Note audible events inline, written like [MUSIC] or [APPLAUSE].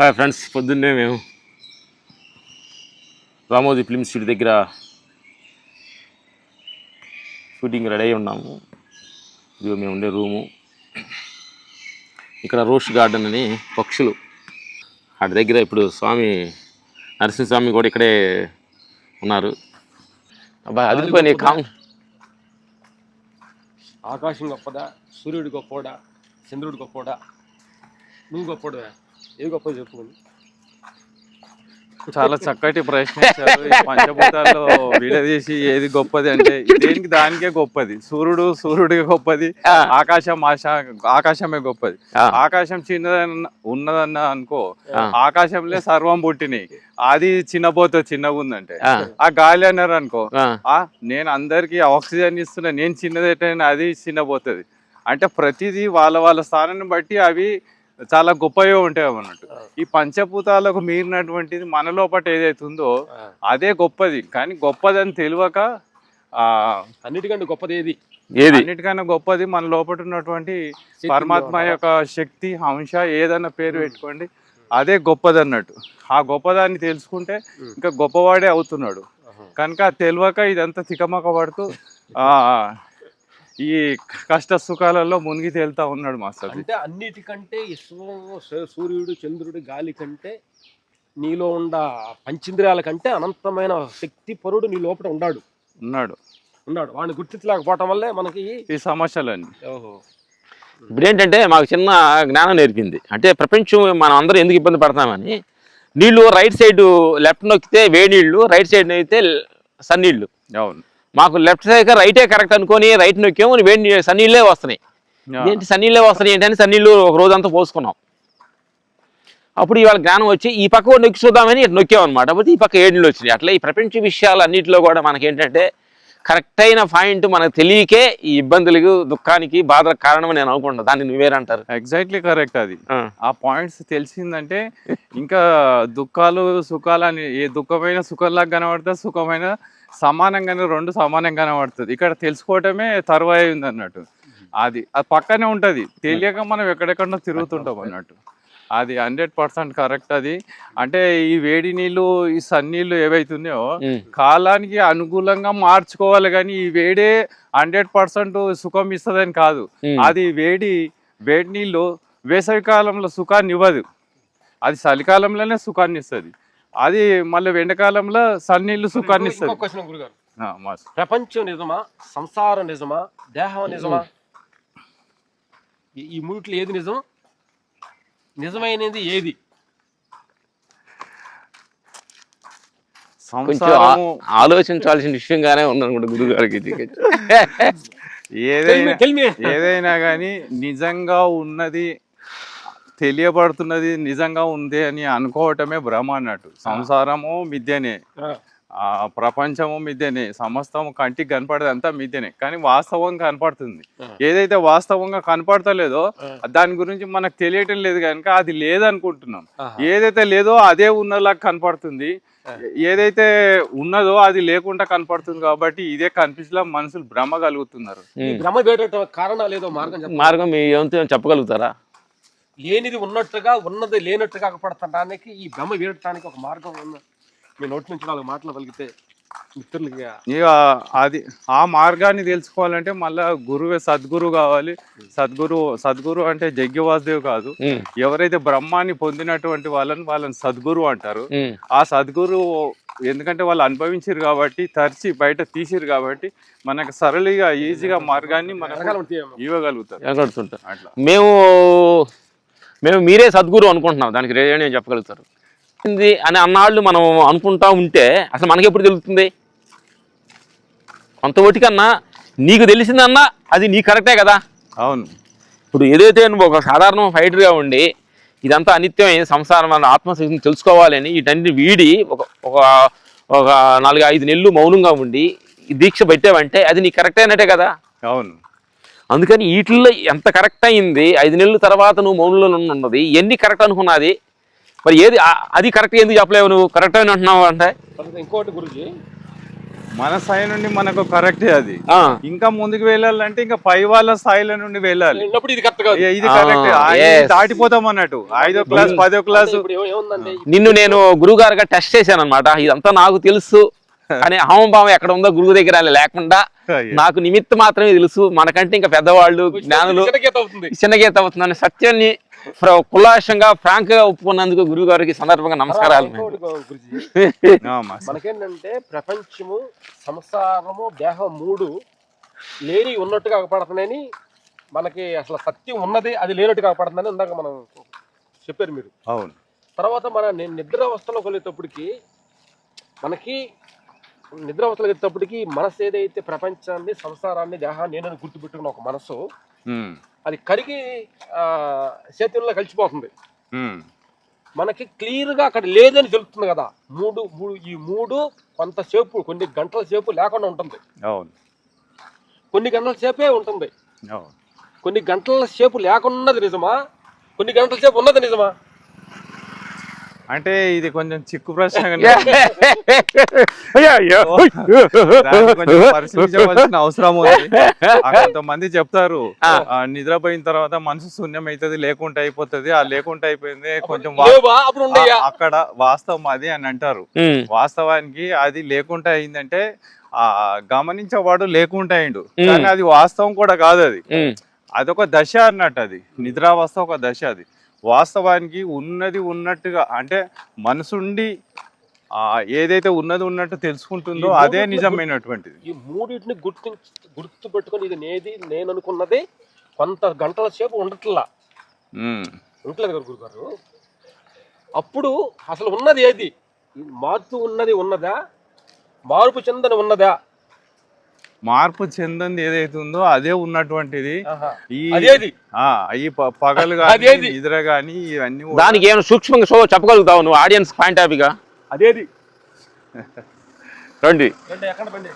Hi friends పొద్దున్నే మేము Ramoji film city దగ్గర షూటింగ్ రెడీ అయి ఉన్నాము. ఇదిగో మేము ఉండే రూము. ఇక్కడ రోష్ గార్డెన్ అని పక్షులు. వాటి దగ్గర ఇప్పుడు స్వామి నరసింహస్వామి కూడా ఇక్కడే ఉన్నారు. అబ్బా అదిరిపోయినాయి కామ్ ఆకాశం గొప్పదా? సూర్యుడు గొప్పోడా చంద్రుడు గొప్పోడా నువ్వు గొప్పోడా ఏ గొప్ప చెప్పుకోండి చాలా చక్కటి ప్రశ్న పంచభూతాల్లో విడదీసి ఏది గొప్పది అంటే దేనికి దానికే గొప్పది సూర్యుడు సూర్యుడికి గొప్పది. ఆకాశం ఆశ ఆకాశమే గొప్పది. ఆకాశం చిన్నదన్న ఉన్నదన్న అనుకో. ఆకాశంలో సర్వం పుట్టినాయి అది చిన్నపోతే చిన్నగా ఉందంటే ఆ. గాలి అన్నారు అనుకో ఆ, ఆ నేను అందరికి ఆక్సిజన్ ఇస్తున్నా నేను చిన్నదేటైనా అది చిన్నపోతుంది అంటే ప్రతిదీ వాళ్ళ వాళ్ళ స్థానాన్ని బట్టి అవి చాలా గొప్పగా ఉంటాయి అన్నట్టు ఈ పంచభూతాలకు మీరినటువంటిది మన లోపల ఏదైతే ఉందో అదే గొప్పది. కానీ గొప్పదని తెలియక ఆ అన్నిటికంటే గొప్పది ఏది? ఏది? అన్నిటికన్నా గొప్పది మన లోపల ఉన్నటువంటి పరమాత్మ యొక్క శక్తి అంశ ఏదన్నా పేరు పెట్టుకోండి. అదే గొప్పది అన్నట్టు ఆ గొప్పదాన్ని తెలుసుకుంటే ఇంకా గొప్పవాడే అవుతున్నాడు. కనుక తెలియక ఇదంతా తికమక పడుతూ ఆ [LAUGHS] ఈ కష్ట సుఖాలలో మునిగి తేలుతా ఉన్నాడు మాస్టర్ అంటే అన్నిటికంటే సూ- సూర్యుడు చంద్రుడు గాలి కంటే నీలో ఉండ పంచేంద్రియాల కంటే అనంతమైన శక్తి పరుడు నీ లోపల ఉన్నాడు. ఉన్నాడు. ఉన్నాడు. వాడిని గుర్తించలేకపోవటం వల్లే మనకి ఈ సమస్యలన్నీ. ఓహో. ఇప్పుడు ఏంటంటే మాకు చిన్న జ్ఞానం నేర్పింది. అంటే ప్రపంచం మనం అందరం ఎందుకు ఇబ్బంది పడతామని నీళ్ళు రైట్ సైడ్ లెఫ్ట్ నొక్కితే వేడి నీళ్ళు రైట్ సైడ్ నొక్కితే సన్నీళ్ళు. అవును. మాకు లెఫ్ట్ సైడ్ రైటే కరెక్ట్ అనుకొని రైట్ నొక్కాము వేడి నీళ్ళు సన్నీళ్ళే వస్తున్నాయి. ఏంటి సన్నీళ్ళే వస్తున్నాయి ఏంటని సన్నీళ్ళు ఒక రోజంతా పోసుకున్నాం. అప్పుడు ఇవాళ జ్ఞానం వచ్చి ఈ పక్క నొక్కి చూద్దామని ఇటు నొక్కాం అనమాట అప్పుడు ఈ పక్క ఏడు వచ్చినాయి. అట్లా ఈ ప్రపంచ విషయాలు అన్నింటిలో కూడా మనకేంటంటే కరెక్ట్ అయిన పాయింట్ మనకు తెలియకే ఈ ఇబ్బందులకు దుఃఖానికి బాధలకు కారణం నేను అనుకుంటా. దాన్ని నువ్వేరంటారు ఎగ్జాక్ట్లీ కరెక్ట్ అది. ఆ. పాయింట్స్ తెలిసిందంటే ఇంకా దుఃఖాలు సుఖాలు అని ఏ దుఃఖమైన సుఖంలాగా కనబడుతుంది సుఖమైన సమానంగానే రెండు సమానంగా కనబడుతుంది ఇక్కడ తెలుసుకోవటమే తరువాయి ఉంది అన్నట్టు అది అది పక్కనే ఉంటది. తెలియక మనం ఎక్కడెక్కడో తిరుగుతుంటాం అన్నట్టు. అది హండ్రెడ్ పర్సెంట్ కరెక్ట్ అది. అంటే ఈ వేడి నీళ్ళు ఈ సన్నీళ్ళు ఏవైతున్నాయో ఉమ్. కాలానికి అనుకూలంగా మార్చుకోవాలి కానీ ఈ వేడే హండ్రెడ్ పర్సెంట్ సుఖం ఇస్తుందని కాదు. అది వేడి వేడి నీళ్ళు వేసవి కాలంలో సుఖాన్ని ఇవ్వదు. అది చలికాలంలోనే సుఖాన్ని ఇస్తుంది. అది మళ్ళీ ఎండాకాలంలో సన్నీళ్ళు సుఖాన్ని ఇస్తుంది. ప్రపంచం నిజమా? సంసారం నిజమా? దేహం నిజమా? ఈ- మూడిట్లో ఏది నిజం? నిజమైనది ఏది? కొంచెం ఆలోచించాల్సిన విషయంగానే ఉందనుకుంటా గురువు గారికి ఇది. [LAUGHS] ఏదైనా. ఏదైనా కానీ నిజంగా ఉన్నది తెలియబడుతున్నది నిజంగా ఉంది అని అనుకోవటమే భ్రమ అన్నట్టు. సంసారము మిథ్యనే. ఆ, ప్రపంచము మిథ్యనే. సమస్తము కంటికి కనపడేది అంతా మిథ్యనే. కానీ వాస్తవం కనపడుతుంది. ఏదైతే వాస్తవంగా కనపడతలేదో. దాని గురించి మనకు తెలియటం లేదు కనుక అది లేదనుకుంటున్నాం. ఏదైతే లేదో అదే ఉన్నలాగా కనపడుతుంది. ఏదైతే ఉన్నదో అది లేకుండా కనపడుతుంది కాబట్టి ఇదే కనిపించలా మనుషులు భ్రమ కలుగుతున్నారు. ఈ భ్రమ కారణాలు ఏదో మార్గం మార్గం చెప్పగలుగుతారా? లేనిది ఉన్నట్టుగా ఉన్నది లేనట్టుగా పడతానికి ఈ భ్రమ వీడటానికి ఒక మార్గం ఉన్న మీ నోటి నుంచి నాలుగు మాటలు మిత్రులకి ఇక అది ఆ మార్గాన్ని తెలుసుకోవాలంటే మళ్ళా గురువే సద్గురు కావాలి. సద్గురు సద్గురు అంటే జగ్గి వాసుదేవ్ కాదు ఎవరైతే బ్రహ్మాన్ని పొందినటువంటి వాళ్ళని వాళ్ళని సద్గురు అంటారు. ఆ సద్గురు ఎందుకంటే వాళ్ళు అనుభవించారు కాబట్టి తరిచి బయట తీసిరు కాబట్టి మనకు సరళిగా ఈజీగా మార్గాన్ని మనకు ఇవ్వగలుగుతారు. మేము మేము మీరే సద్గురు అనుకుంటున్నాం. దానికి రేడియో చెప్పగలుగుతారు. ఇది అని అన్నాళ్ళు మనం అనుకుంటా ఉంటే అసలు మనకి ఎప్పుడు తెలుస్తుంది? కొంత ఓటికన్నా నీకు తెలిసిందన్నా అది నీ కరెక్టే కదా? అవును. ఇప్పుడు ఏదైతే నువ్వు ఒక సాధారణ ఫైటర్గా ఉండి ఇదంతా అనిత్యమైన సంసారం అన్న ఆత్మశక్తిని తెలుసుకోవాలని వీటన్ని వీడి ఒక ఒక ఒక నాలుగు ఐదు నెలలు మౌనంగా ఉండి దీక్ష పెట్టావంటే అది నీకు కరెక్ట్ అయినట్టే కదా? అవును. అందుకని వీటిల్లో ఎంత కరెక్ట్ అయింది ఐదు నెలల తర్వాత నువ్వు మౌనంలో ఉన్నది ఎన్ని కరెక్ట్ అనుకున్నది మరి ఏది అది కరెక్ట్ ఎందుకు చెప్పలేవు నువ్వు? కరెక్ట్ అని అంటున్నావు అంటే? ఇంకోటి గురుజీ మన స్థాయి నుండి మనకు కరెక్టే అది. ఆ, ఇంకా ముందుకు వెళ్ళాలంటే ఇంకా పై వాళ్ళ స్థాయిల నుండి వెళ్ళాలి. వెళ్ళినప్పుడు ఇది కరెక్ట్ కాదు. ఏ, ఇది ఆ, కరెక్ట్ yes. దాటిపోతాం అన్నట్టు. ఐదో క్లాస్ పదో క్లాస్ నిన్ను నేను గురువు గారుగా టెస్ట్ చేశాను అనమాట ఇదంతా నాకు తెలుసు. [LAUGHS] అనే అహంభావం ఎక్కడ ఉందో గురువు దగ్గర లేకుండా నాకు నిమిత్త మాత్రమే తెలుసు. మనకంటే ఇంకా పెద్దవాళ్ళు జ్ఞానులు చిన్నగీత అవుతుంది. చిన్న గీత అవుతుందని సత్యాన్ని కులాశంగా ఫ్రాంక్గా ఒప్పుకున్నందుకు గురువు గారికి సందర్భంగా నమస్కారాలు. మనకేంటంటే ప్రపంచము సంసారము దేహం మూడు లేని ఉన్నట్టుగా కనపడుతున్నాయని మనకి అసలు సత్యం ఉన్నది అది లేనట్టు కనపడుతుందని ఇందాక మనం చెప్పారు మీరు. అవును. తర్వాత మన నిద్ర అవస్థలోకి వెళ్ళేటప్పటికి మనకి నిద్ర అవస్థలోకి వెళ్ళేటప్పటికి మనసు ఏదైతే ప్రపంచాన్ని సంసారాన్ని దేహాన్ని నేనని గుర్తుపెట్టుకున్న ఒక మనసు అది కరిగి ఆ, చేతుల్లో కలిసిపోతుంది. మనకి క్లియర్గా అక్కడ లేదని తెలుస్తుంది కదా. మూడు మూడు ఈ మూడు కొంతసేపు కొన్ని గంటల సేపు లేకుండా ఉంటుంది. కొన్ని గంటల సేపే ఉంటుంది. కొన్ని గంటల సేపు లేకున్నది నిజమా? కొన్ని గంటల సేపు ఉన్నది నిజమా? అంటే ఇది కొంచెం చిక్కు ప్రశ్న అయ్యో, దాన్ని కొంచెం [LAUGHS] పరిశీలించవలసిన అవసరం కొంతమంది చెప్తారు నిద్రపోయిన తర్వాత మనసు శూన్యం అవుతుంది లేకుంటే అయిపోతుంది. ఆ లేకుంటే అయిపోయింది కొంచెం అక్కడ వాస్తవం అది అని అంటారు. వాస్తవానికి అది లేకుండా అయిందంటే ఆ గమనించేవాడు లేకుండా అయిండు. కానీ అది వాస్తవం కూడా కాదు అది అదొక దశ అన్నట్టు అది నిద్రావస్థ ఒక దశ అది. వాస్తవానికి ఉన్నది ఉన్నట్టుగా అంటే మనసుండి ఏదైతే ఉన్నది ఉన్నట్టు తెలుసుకుంటుందో అదే నిజమైనటువంటిది. ఈ మూడింటిని గుర్తు గుర్తు పెట్టుకొని ఇది నేది నేను అనుకున్నది కొంత గంటల సేపు ఉండట్లా. ఉమ్. ఉండట్లేదు కదా గురుగారు? అప్పుడు అసలు ఉన్నది ఏది? మారుతూ ఉన్నది ఉన్నదా? మార్పు చెందని ఉన్నదా? మార్పు చెందంది ఏదైతే ఉందో అదే ఉన్నటువంటిది. ఈ పగలు కానీ? నిద్ర కానీ ఇవన్నీ దానికి ఏమైనా సూక్ష్మంగా సో చెప్పగలుగుతావు నువ్వు ఆడియన్స్ పాయింట్ ఆఫ్గా అదేది? రండి. రండి ఎక్కడ బండి?